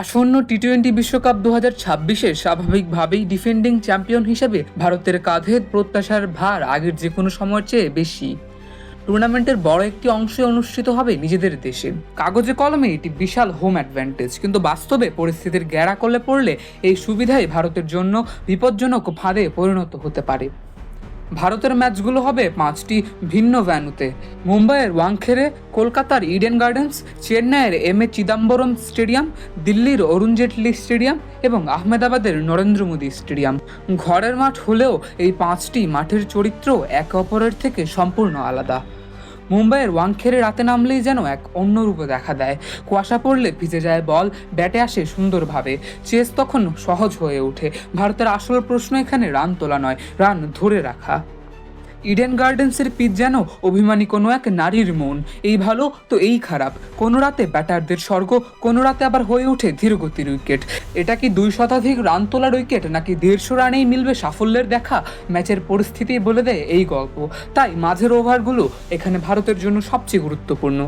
আসন্ন T twenty বিশ্বকাপ দু হাজার ছাব্বিশে স্বাভাবিকভাবেই ডিফেন্ডিং চ্যাম্পিয়ন হিসেবে ভারতের কাঁধে প্রত্যাশার ভার আগের যে কোনো সময়ের চেয়ে বেশি। টুর্নামেন্টের বড় একটি অংশে অনুষ্ঠিত হবে নিজেদের দেশে। কাগজে কলমে এটি বিশাল হোম অ্যাডভান্টেজ কিন্তু বাস্তবে পরিস্থিতির গ্যারা করলে পড়লে এই সুবিধাই ভারতের জন্য বিপজ্জনক ফাঁদে পরিণত হতে পারে। ভারতের ম্যাচগুলো হবে পাঁচটি ভিন্ন ভ্যানুতে। মুম্বাইয়ের ওয়াংখেড়ে, কলকাতার ইডেন গার্ডেন্স, চেন্নাইয়ের এম এ চিদাম্বরম স্টেডিয়াম, দিল্লির অরুণ জেটলি স্টেডিয়াম এবং আহমেদাবাদের নরেন্দ্র মোদী স্টেডিয়াম। ঘরের মাঠ হলেও এই পাঁচটি মাঠের চরিত্র একে অপরের থেকে সম্পূর্ণ আলাদা। মুম্বাইয়ের ওয়াংখেড়ে রাতে নামলেই যেন এক অন্য রূপে দেখা দেয়। কুয়াশা পড়লে ভিজে যায় বল, ব্যাটে আসে সুন্দরভাবে। চেস তখন সহজ হয়ে ওঠে। ভারতের আসল প্রশ্ন এখানে রান তোলা নয়, রান ধরে রাখা। ইডেন গার্ডেন্সের পিচ যেন অভিমানী কোনো এক নারীর মন। এই ভালো, তো এই খারাপ। কোনো রাতে ব্যাটারদের স্বর্গ, কোনো রাতে আবার হয়ে ওঠে ধীরগতির উইকেট। এটা কি দুই শতাধিক রান তোলার উইকেট, নাকি দেড়শো রানেই মিলবে সাফল্যের দেখা? ম্যাচের পরিস্থিতি বলে দেয় এই গল্প। তাই, মাঝের ওভারগুলো এখানে ভারতের জন্য সবচেয়ে গুরুত্বপূর্ণ।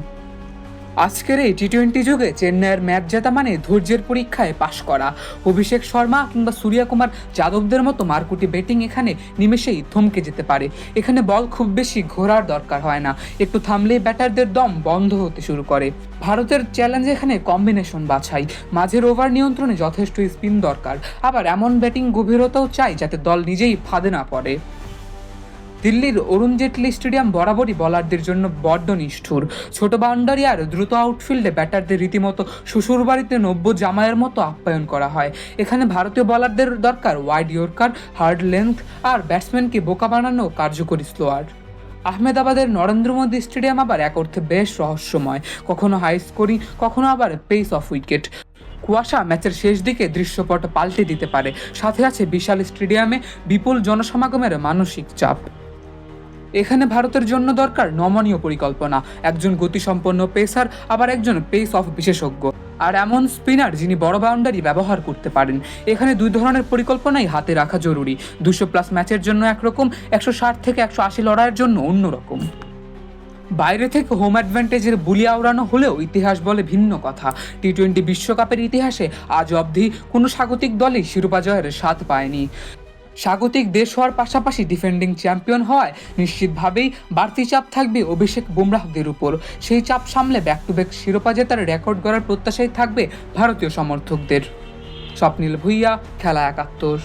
আজকের এই টি টোয়েন্টি যুগে চেন্নাইয়ের ম্যাচ জেতা মানে ধৈর্যের পরীক্ষায় পাশ করা। অভিষেক শর্মা কিংবা সূর্যা কুমার যাদবদের মতো মারকুটি ব্যাটিং এখানে নিমেষেই থমকে যেতে পারে। এখানে বল খুব বেশি ঘোরার দরকার হয় না। একটু থামলেই ব্যাটারদের দম বন্ধ হতে শুরু করে। ভারতের চ্যালেঞ্জ এখানে কম্বিনেশন বাছাই। মাঝের ওভার নিয়ন্ত্রণে যথেষ্ট স্পিন দরকার। আবার এমন ব্যাটিং গভীরতাও চাই যাতে দল নিজেই ফাঁদে না পড়ে। দিল্লির অরুণ জেটলি স্টেডিয়াম বরাবরই বলারদের জন্য বড্ড নিষ্ঠুর। ছোট বাউন্ডারি আর দ্রুত আউটফিল্ডে ব্যাটারদের রীতিমতো শ্বশুর বাড়িতে নব্য জামাইয়ের মতো আপ্যায়ন করা হয়। এখানে ভারতীয় বলারদের দরকার ওয়াইড ইয়র্কার হার্ড লেন্থ আর ব্যাটসম্যানকে বোকা বানানো কার্যকরী স্লোয়ার আহমেদাবাদের নরেন্দ্র মোদী স্টেডিয়াম আবার এক অর্থে বেশ রহস্যময়। কখনো হাই স্কোরিং কখনো আবার পেস অফ উইকেট কুয়াশা ম্যাচের শেষ দিকে দৃশ্যপট পাল্টে দিতে পারে। সাথে আছে বিশাল স্টেডিয়ামে বিপুল জনসমাগমের মানসিক চাপ। এখানে ভারতের জন্য দরকার নমনীয় পরিকল্পনা। একজন গতিসম্পন্ন পেসার, আবার একজন পেস অফ বিশেষজ্ঞ। আর এমন স্পিনার যিনি বড় বাউন্ডারি ব্যবহার করতে পারেন। এখানে দুই ধরনের পরিকল্পনাই হাতে রাখা জরুরি। দুশো প্লাস ম্যাচের জন্য একরকম, একশো ষাট থেকে একশো আশি লড়াইয়ের জন্য অন্যরকম। বাইরে থেকে হোম অ্যাডভান্টেজের বুলি আওড়ানো হলেও ইতিহাস বলে ভিন্ন কথা। টি টোয়েন্টি বিশ্বকাপের ইতিহাসে আজ অবধি কোনো স্বাগতিক দলই শিরোপা জয়ের স্বাদ পায়নি। স্বাগতিক দেশ হওয়ার পাশাপাশি ডিফেন্ডিং চ্যাম্পিয়ন হওয়ায় নিশ্চিতভাবেই বাড়তি চাপ থাকবে অভিষেক বুমরাহদের উপর। সেই চাপ সামলে ব্যাক টু ব্যাক শিরোপা জেতার রেকর্ড গড়ার প্রত্যাশাই থাকবে ভারতীয় সমর্থকদের। স্বপ্নিল ভুইয়া, খেলা একাত্তর।